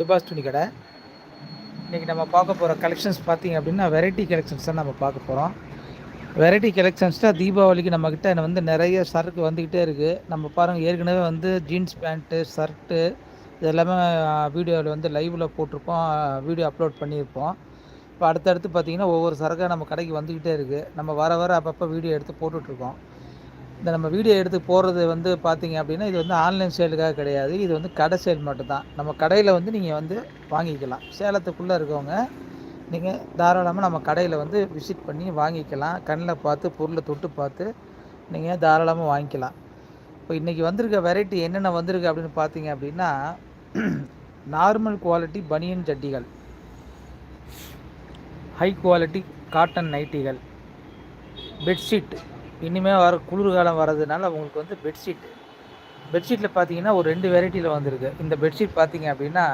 விபாஸ் துணி கடை. இன்றைக்கி நம்ம பார்க்க போகிற கலெக்ஷன்ஸ் பார்த்திங்க அப்படின்னா வெரைட்டி கலெக்ஷன்ஸ் தான் நம்ம பார்க்க போகிறோம் வெரைட்டி கலெக்ஷன்ஸ் தான் தீபாவளிக்கு நம்மக்கிட்ட வந்து நிறைய சரக்கு வந்துக்கிட்டே இருக்குது நம்ம பாருங்கள் ஏற்கனவே வந்து ஜீன்ஸ் பேண்ட்டு ஷர்ட்டு இது எல்லாமே வீடியோவில் வந்து லைவில் போட்டிருப்போம் வீடியோ அப்லோட் பண்ணியிருப்போம். இப்போ அடுத்தடுத்து பார்த்திங்கன்னா ஒவ்வொரு சரக்காக நம்ம கடைக்கு வந்துக்கிட்டே இருக்குது நம்ம வர வர அப்பப்போ வீடியோ எடுத்து போட்டுட்ருக்கோம் இந்த நம்ம வீடியோ எடுத்து போடுறது வந்து பார்த்தீங்க அப்படின்னா இது வந்து ஆன்லைன் சேலுக்காக கிடையாது. இது வந்து கடை சேல் மட்டும்தான். நம்ம கடையில் வந்து நீங்கள் வந்து வாங்கிக்கலாம். சேலத்துக்குள்ளே இருக்கவங்க நீங்கள் தாராளமாக நம்ம கடையில் வந்து விசிட் பண்ணி வாங்கிக்கலாம். கண்ணில் பார்த்து பொருளை தொட்டு பார்த்து நீங்கள் தாராளமாக வாங்கிக்கலாம். இப்போ இன்றைக்கி வந்திருக்க வெரைட்டி என்னென்ன வந்திருக்கு அப்படின்னு பார்த்தீங்க அப்படின்னா நார்மல் குவாலிட்டி பனியன் சட்டிகள். ஹை குவாலிட்டி காட்டன் நைட்டிகள் பெட்ஷீட் இனிமேல் வர குளிர்காலம் வர்றதுனால உங்களுக்கு வந்து பெட்ஷீட் பெட்ஷீட்டில் பார்த்தீங்கன்னா ஒரு ரெண்டு வெரைட்டியில் வந்திருக்கு. இந்த பெட்ஷீட் பார்த்தீங்க அப்படின்னா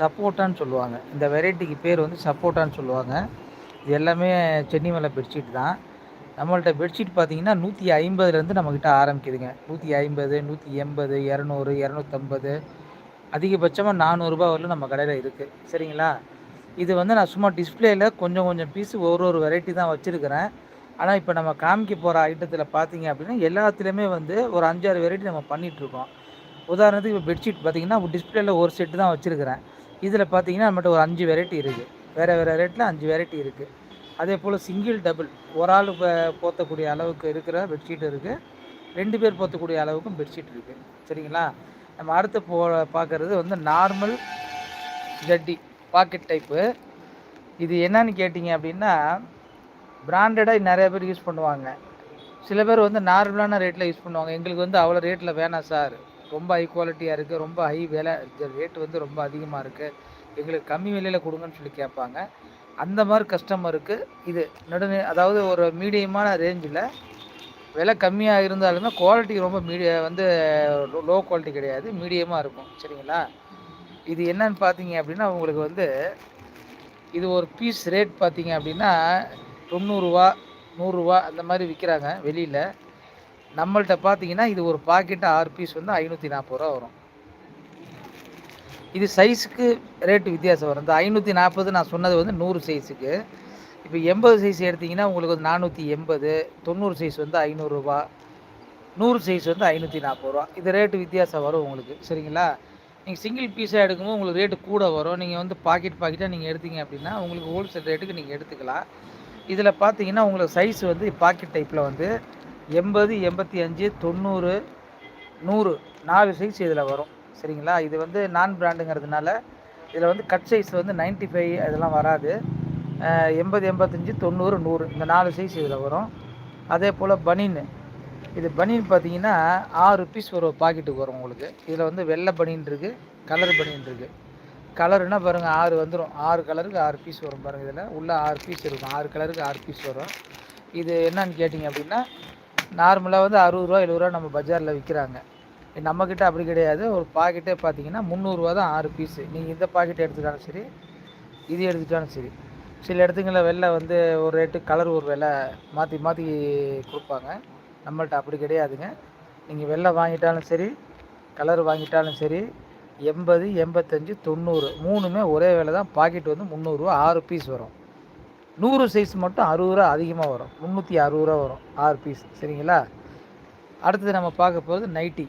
சப்போட்டான்னு சொல்லுவாங்க. இந்த வெரைட்டிக்கு பேர் வந்து சப்போட்டான்னு சொல்லுவாங்க. இது எல்லாமே சென்னிமலை பெட்ஷீட் தான். நம்மள்ட்ட பெட்ஷீட் பார்த்தீங்கன்னா நூற்றி ஐம்பதுலேருந்து நம்மக்கிட்ட ஆரம்பிக்குதுங்க. நூற்றி ஐம்பது நூற்றி எண்பது இரநூறு இரநூத்தம்பது. அதிகபட்சமாக நானூறுரூபா வரலும் நம்ம கடையில் இருக்குது சரிங்களா? இது வந்து நான் சும்மா டிஸ்பிளேயில் கொஞ்சம் கொஞ்சம் பீஸு ஒரு ஒரு வெரைட்டி தான் வச்சுருக்கிறேன். ஆனால் இப்போ நம்ம காமிக்க போகிற ஐட்டத்தில் பார்த்தீங்க அப்படின்னா எல்லாத்துலேயுமே வந்து ஒரு அஞ்சாறு வெரைட்டி நம்ம பண்ணிகிட்ருக்கோம் உதாரணத்துக்கு இப்போ பெட்ஷீட் பார்த்தீங்கன்னா டிஸ்பிளேயில் ஒரு செட்டு தான் வச்சுருக்கிறேன். இதில் பார்த்தீங்கன்னா நம்மகிட்ட ஒரு அஞ்சு வெரைட்டி இருக்குது வேறு வேறு ரேட்டில் அஞ்சு வெரைட்டி இருக்குது அதே போல் சிங்கிள் டபுள் ஒரு ஆள் போற்றக்கூடிய அளவுக்கு இருக்கிற பெட்ஷீட் இருக்குது ரெண்டு பேர் போற்றக்கூடிய அளவுக்கும் பெட்ஷீட் இருக்குது சரிங்களா? நம்ம அடுத்து போ பார்க்குறது வந்து நார்மல் ஜட்டி பாக்கெட் டைப்பு இது என்னன்னு கேட்டிங்க அப்படின்னா பிராண்டடாக நிறைய பேர் யூஸ் பண்ணுவாங்க. சில பேர் வந்து நார்மலான ரேட்டில் யூஸ் பண்ணுவாங்க. எங்களுக்கு வந்து அவ்வளோ ரேட்டில் வேணாம் சார் ரொம்ப ஹை குவாலிட்டியாக இருக்குது ரொம்ப ஹை விலை ரேட் வந்து ரொம்ப அதிகமாக இருக்குது எங்களுக்கு கம்மி விலையில் கொடுங்கன்னு சொல்லி கேட்பாங்க. அந்த மாதிரி கஸ்டமருக்கு இது நடுநே அதாவது ஒரு மீடியமான ரேஞ்சில் விலை கம்மியாக இருந்தாலுமே குவாலிட்டி ரொம்ப மீடிய வந்து லோ குவாலிட்டி கிடையாது. மீடியமாக இருக்கும். சரிங்களா? இது என்னன்னு பார்த்தீங்க அப்படின்னா உங்களுக்கு வந்து இது ஒரு பீஸ் ரேட் பார்த்தீங்க அப்படின்னா தொண்ணூறுரூவா நூறுரூவா அந்த மாதிரி விற்கிறாங்க வெளியில். நம்மள்கிட்ட பார்த்தீங்கன்னா இது ஒரு பாக்கெட்டு ஆறு பீஸ் வந்து ஐநூற்றி நாற்பது ரூபா வரும். இது சைஸுக்கு ரேட்டு வித்தியாசம் வரும். இந்த ஐநூற்றி நாற்பது நான் சொன்னது வந்து நூறு சைஸுக்கு இப்போ எண்பது சைஸ் எடுத்திங்கன்னா உங்களுக்கு வந்து நானூற்றி எண்பது தொண்ணூறு சைஸ் வந்து ஐநூறுரூவா நூறு சைஸ் வந்து ஐநூற்றி நாற்பது ரூபா. இது ரேட்டு வித்தியாசம் வரும் உங்களுக்கு. சரிங்களா? நீங்கள் சிங்கிள் பீஸாக எடுக்கும்போது உங்களுக்கு ரேட்டு கூட வரும். நீங்கள் வந்து பாக்கெட் பாக்கெட்டாக நீங்கள் எடுத்தீங்க அப்படின்னா உங்களுக்கு ஹோல்சேல் ரேட்டுக்கு நீங்கள் எடுத்துக்கலாம். இதில் பார்த்தீங்கன்னா உங்களுக்கு சைஸ் வந்து பாக்கெட் டைப்பில் வந்து எண்பது எண்பத்தி அஞ்சு தொண்ணூறு நூறு நாலு சைஸ் இதில் வரும். சரிங்களா? இது வந்து நான் பிராண்டுங்கிறதுனால இதில் வந்து கட் சைஸ் வந்து நைன்ட்டி ஃபைவ் இதெல்லாம் வராது. எண்பது எண்பத்தஞ்சு தொண்ணூறு நூறு இந்த நாலு சைஸ் இதில் வரும். அதே போல் பனின்னு இது பனின் பார்த்தீங்கன்னா ஆறு பீஸ் ஒரு பாக்கெட்டுக்கு வரும் உங்களுக்கு. இதில் வந்து வெள்ளை பனின் இருக்குது கலர் பனின் இருக்குது கலருன்னா பாருங்கள் ஆறு வந்துடும் ஆறு கலருக்கு ஆறு பீஸ் வரும் பாருங்கள் இதில். உள்ளே ஆறு பீஸ் இருக்கும். ஆறு கலருக்கு ஆறு பீஸ் வரும். இது என்னன்னு கேட்டிங்க அப்படின்னா நார்மலாக வந்து அறுபது ரூபா எழுபது ரூபா நம்ம பஜாரில் விற்கிறாங்க நம்மக்கிட்ட அப்படி கிடையாது. ஒரு பாக்கெட்டே பார்த்தீங்கன்னா முந்நூறுரூவா தான் ஆறு பீஸு நீங்கள் இந்த பாக்கெட் எடுத்துக்கிட்டாலும் சரி இது எடுத்துக்கிட்டாலும் சரி. சில இடத்துங்களில் வெளில வந்து ஒரு ரேட்டு கலர் ஒரு விலை மாற்றி மாற்றி கொடுப்பாங்க. நம்மள்ட்ட அப்படி கிடையாதுங்க. நீங்கள் வெள்ளை வாங்கிட்டாலும் சரி கலர் வாங்கிட்டாலும் சரி எண்பது எண்பத்தஞ்சு தொண்ணூறு. மூணுமே ஒரே வேலை தான் பாக்கெட் வந்து முந்நூறுரூவா ஆறு பீஸ் வரும். நூறு சைஸ் மட்டும் அறுபது ரூபா அதிகமாக வரும். முந்நூற்றி அறுபது ரூபா வரும் ஆறு பீஸ் சரிங்களா? அடுத்தது நம்ம பார்க்க போகிறது nightie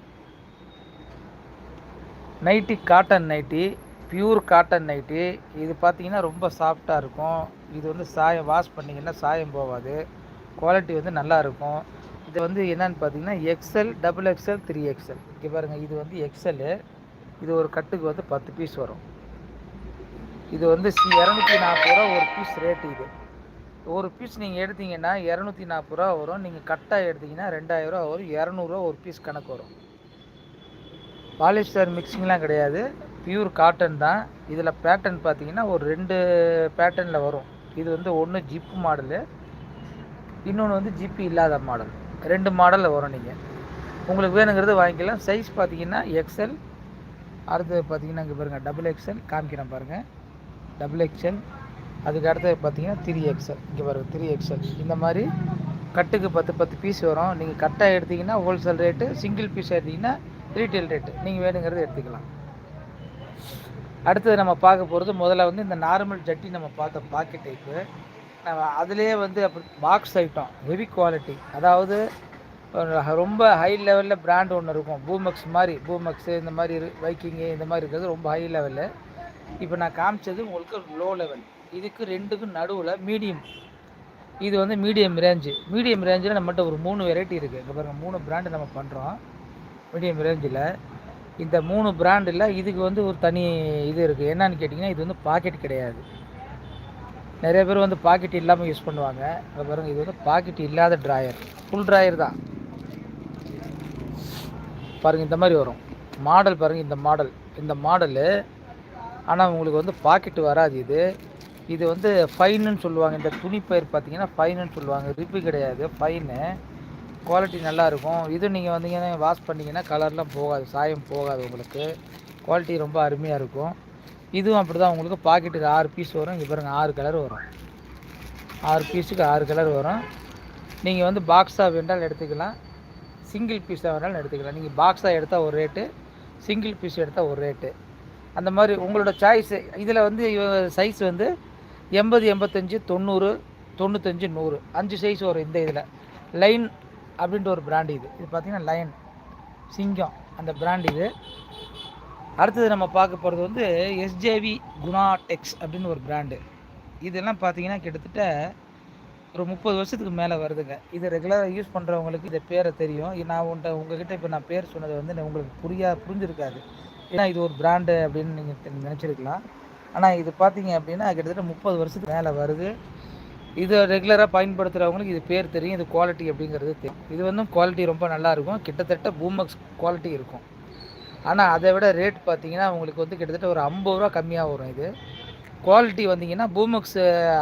nightie cotton nightie pure cotton nightie இது பார்த்திங்கன்னா ரொம்ப சாஃப்டாக இருக்கும். இது வந்து சாயம் வாஷ் பண்ணிங்கன்னா சாயம் போகாது. குவாலிட்டி வந்து நல்லா இருக்கும். இது வந்து என்னென்னு பார்த்தீங்கன்னா XL double XL three XL இங்கே பாருங்கள் இது வந்து எக்ஸலு இது ஒரு கட்டுக்கு வந்து பத்து பீஸ் வரும். இது வந்து சி இரநூத்தி நாற்பது ரூபா ஒரு பீஸ் ரேட்டு இது. ஒரு பீஸ் நீங்கள் எடுத்தீங்கன்னா இரநூத்தி நாற்பது ரூபா வரும். நீங்கள் கட்டாக எடுத்தீங்கன்னா ரெண்டாயிரரூவா வரும். இரநூறுவா ஒரு பீஸ் கணக்கு வரும். பாலிஸ்டர் மிக்சிங்லாம் கிடையாது. பியூர் காட்டன் தான். இதில் பேட்டர்ன் பார்த்தீங்கன்னா ஒரு ரெண்டு பேட்டர்னில் வரும். இது வந்து ஒன்று ஜிப்பு மாடலு இன்னொன்று வந்து ஜிப்பு இல்லாத மாடல். ரெண்டு மாடலில் வரும் நீங்கள் உங்களுக்கு வேணுங்கிறது வாங்கிக்கலாம். சைஸ் பார்த்தீங்கன்னா எக்ஸல் அடுத்தது பார்த்தீங்கன்னா இங்கே பாருங்கள் டபுள் எக்ஸல் காமிக்கிறேன் பாருங்கள் டபுள் எக்ஸல் அதுக்கு அடுத்தது பார்த்தீங்கன்னா த்ரீ எக்ஸல் இங்கே பாருங்கள் த்ரீ எக்ஸல் இந்த மாதிரி கட்டுக்கு பத்து பத்து பீஸ் வரும். நீங்கள் கட்டாக எடுத்திங்கன்னா ஹோல்சேல் ரேட்டு சிங்கிள் பீஸ் எடுத்திங்கன்னா ரீட்டெயில் ரேட்டு நீங்கள் வேணுங்கிறது எடுத்துக்கலாம். அடுத்தது நம்ம பார்க்க போகிறது முதல்ல வந்து இந்த நார்மல் ஜட்டி நம்ம பார்த்த பாக்கெட் டைப்பு நம்ம அதுலேயே வந்து அப்படி பாக்ஸ் ஐட்டம் ஹெவி குவாலிட்டி அதாவது ரொம்ப ஹை லெவலில் பிராண்ட் ஒன்று இருக்கும். பூமக்ஸ் மாதிரி பூமக்ஸு இந்த மாதிரி இரு வைக்கிங்கு இந்த மாதிரி இருக்கிறது ரொம்ப ஹை லெவலில் இப்போ நான் காமிச்சது உங்களுக்கு லோ லெவல் இதுக்கு ரெண்டுக்கும் நடுவில் மீடியம் இது வந்து மீடியம் ரேஞ்சு மீடியம் ரேஞ்சில் நம்மகிட்ட ஒரு மூணு வெரைட்டி இருக்குது இங்கே பாருங்கள் மூணு பிராண்டு நம்ம பண்ணுறோம் மீடியம் ரேஞ்சில் இந்த மூணு பிராண்டில் இதுக்கு வந்து ஒரு தனி இது இருக்குது என்னன்னு கேட்டிங்கன்னா இது வந்து பாக்கெட் கிடையாது. நிறைய பேர் வந்து பாக்கெட் இல்லாமல் யூஸ் பண்ணுவாங்க. இங்கே பாருங்கள் இது வந்து பாக்கெட் இல்லாத ட்ராயர் ஃபுல் ட்ராயர் தான். பாருங்கள் இந்த மாதிரி வரும். மாடல் பாருங்கள் இந்த மாடல். இந்த மாடலு ஆனால் உங்களுக்கு வந்து பாக்கெட்டு வராது இது. இது வந்து ஃபைனுன்னு சொல்லுவாங்க. இந்த துணி பயிர் பார்த்தீங்கன்னா ஃபைனுன்னு சொல்லுவாங்க. ரிப்பு கிடையாது ஃபைனு. குவாலிட்டி நல்லாயிருக்கும் இது நீங்கள் வந்தீங்கன்னா வாஷ் பண்ணிங்கன்னா கலர்லாம் போகாது சாயம் போகாது உங்களுக்கு. குவாலிட்டி ரொம்ப அருமையாக இருக்கும். இதுவும் அப்படி தான் உங்களுக்கு பாக்கெட்டுக்கு ஆறு பீஸ் வரும். இங்கே பாருங்கள் ஆறு கலர் வரும். ஆறு பீஸுக்கு ஆறு கலர் வரும். நீங்கள் வந்து பாக்ஸாக வேண்டால் எடுத்துக்கலாம். சிங்கிள் பீஸாக வேணாலும் எடுத்துக்கலாம். நீங்கள் பாக்ஸாக எடுத்தால் ஒரு ரேட்டு சிங்கிள் பீஸ் எடுத்தால் ஒரு ரேட்டு அந்த மாதிரி உங்களோட சாய்ஸு இதில் வந்து சைஸ் வந்து எண்பது எண்பத்தஞ்சு தொண்ணூறு தொண்ணூத்தஞ்சு நூறு. அஞ்சு சைஸ் வரும் இந்த இதில். லைன் அப்படின்ற ஒரு பிராண்ட் இது. இது பார்த்திங்கன்னா லைன் சிங்கம் அந்த பிராண்ட் இது. அடுத்தது நம்ம பார்க்க போகிறது வந்து எஸ்ஜேவி குணா டெக்ஸ் அப்படின்னு ஒரு பிராண்டு இதெல்லாம் பார்த்தீங்கன்னா கிட்டத்தட்ட ஒரு முப்பது வருஷத்துக்கு மேலே வருதுங்க. இது ரெகுலராக யூஸ் பண்ணுறவங்களுக்கு இந்த பேரை தெரியும். நான் உன்ட்ட உங்ககிட்ட இப்போ நான் பேர் சொன்னது வந்து உங்களுக்கு புரியா புரிஞ்சிருக்காது. ஏன்னா இது ஒரு பிராண்டு அப்படின்னு நீங்கள் நினச்சிருக்கலாம். ஆனால் இது பார்த்தீங்க அப்படின்னா கிட்டத்தட்ட முப்பது வருஷத்துக்கு மேலே வருது. இதை ரெகுலராக பயன்படுத்துகிறவங்களுக்கு இது பேர் தெரியும். இது குவாலிட்டி அப்படிங்கிறது தெரியும். இது வந்து குவாலிட்டி ரொம்ப நல்லாயிருக்கும் கிட்டத்தட்ட பூமக்ஸ் குவாலிட்டி இருக்கும். ஆனால் அதை விட ரேட் பார்த்தீங்கன்னா உங்களுக்கு வந்து கிட்டத்தட்ட ஒரு ஐம்பது ரூபா கம்மியாக வரும் இது. குவாலிட்டி வந்தீங்கன்னா பூமக்ஸ்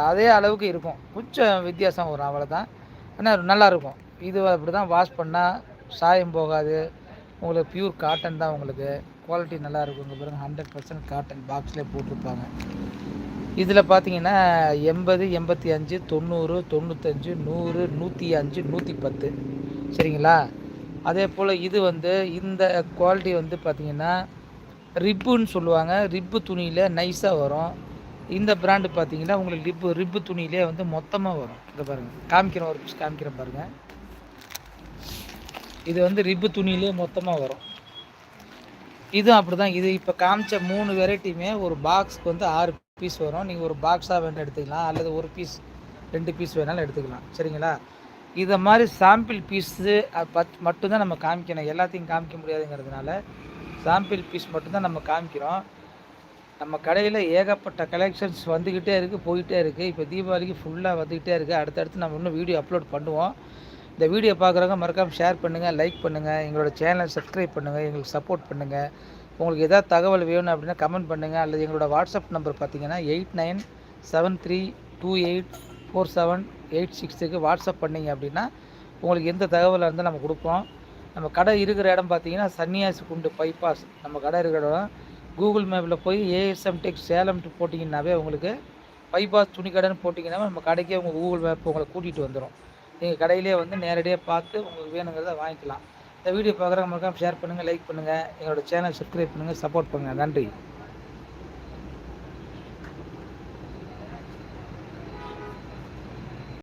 அதே அளவுக்கு இருக்கும். கொஞ்சம் வித்தியாசம் வரும் அவ்வளோதான் ஆனால் நல்லாயிருக்கும். இது அப்படி தான் வாஷ் பண்ணால் சாயம் போகாது. உங்களுக்கு பியூர் காட்டன் தான் உங்களுக்கு. குவாலிட்டி நல்லாயிருக்கும் இங்கே பாருங்கள் ஹண்ட்ரட் பர்சன்ட் காட்டன் பாக்ஸ்லேயே போட்டிருப்பாங்க. இதில் பார்த்தீங்கன்னா எண்பது எண்பத்தி அஞ்சு தொண்ணூறு தொண்ணூத்தஞ்சு நூறு நூற்றி அஞ்சு நூற்றி பத்து. சரிங்களா? அதே போல் இது வந்து இந்த குவாலிட்டி வந்து பார்த்திங்கன்னா ரிப்புன்னு சொல்லுவாங்க. ரிப்பு துணியில் நைஸாக வரும். இந்த பிராண்டு பார்த்தீங்கன்னா உங்களுக்கு ரிப்பு ரிப்பு துணியிலே வந்து மொத்தமாக வரும். இதை பாருங்கள் காமிக்கிறேன் ஒரு பீஸ் காமிக்கிறேன் பாருங்கள் இது வந்து ரிப்பு துணியிலே மொத்தமாக வரும். இதுவும் அப்படி தான் இது இப்போ காமிச்ச மூணு வெரைட்டியுமே ஒரு பாக்ஸ்க்கு வந்து ஆறு பீஸ் வரும். நீங்கள் ஒரு பாக்ஸாக வேணும் எடுத்துக்கலாம். அல்லது ஒரு பீஸ் ரெண்டு பீஸ் வேணாலும் எடுத்துக்கலாம். சரிங்களா? இதை மாதிரி சாம்பிள் பீஸு பத் மட்டும்தான் நம்ம காமிக்கணும். எல்லாத்தையும் காமிக்க முடியாதுங்கிறதுனால சாம்பிள் பீஸ் மட்டும்தான் நம்ம காமிக்கிறோம். நம்ம கடையில் ஏகப்பட்ட கலெக்ஷன்ஸ் வந்துக்கிட்டே இருக்குது போயிட்டே இருக்குது இப்போ தீபாவளிக்கு ஃபுல்லாக வந்துக்கிட்டே இருக்குது அடுத்தடுத்து நம்ம இன்னும் வீடியோ அப்லோட் பண்ணுவோம். இந்த வீடியோ பார்க்குறவங்க மறக்காமல் ஷேர் பண்ணுங்கள் லைக் பண்ணுங்கள் எங்களோட சேனலை சப்ஸ்கிரைப் பண்ணுங்கள் எங்களுக்கு சப்போர்ட் பண்ணுங்கள் உங்களுக்கு எதாவது தகவல் வேணும் அப்படின்னா கமெண்ட் பண்ணுங்கள் அல்லது எங்களோட வாட்ஸ்அப் நம்பர் பார்த்தீங்கன்னா eight nine seven three two eight four seven eight சிக்ஸுக்கு வாட்ஸ்அப் பண்ணிங்க அப்படின்னா உங்களுக்கு எந்த தகவலாக இருந்தால் நம்ம கொடுப்போம். நம்ம கடை இருக்கிற இடம் பார்த்தீங்கன்னா சன்னியாசி குண்டு பைபாஸ் நம்ம கடை இருக்கிற இடம் கூகுள் மேப்பில் போய் ஏஎஸ்எம் டெக் சேலம்ட்டு போட்டிங்கன்னாவே உங்களுக்கு பைபாஸ் துணி கடைன்னு போட்டிங்கன்னா நம்ம கடைக்கே உங்கள் கூகுள் மேப் உங்களை கூட்டிகிட்டு வந்துடும் நீங்கள் கடையிலே வந்து நேரடியாக பார்த்து உங்களுக்கு வேணுங்கிறத வாங்கிக்கலாம். இந்த வீடியோ பார்க்குறவங்க மறக்காமல் ஷேர் பண்ணுங்கள் லைக் பண்ணுங்கள் எங்களோட சேனல் சப்ஸ்கிரைப் பண்ணுங்கள் சப்போர்ட் பண்ணுங்கள் நன்றி.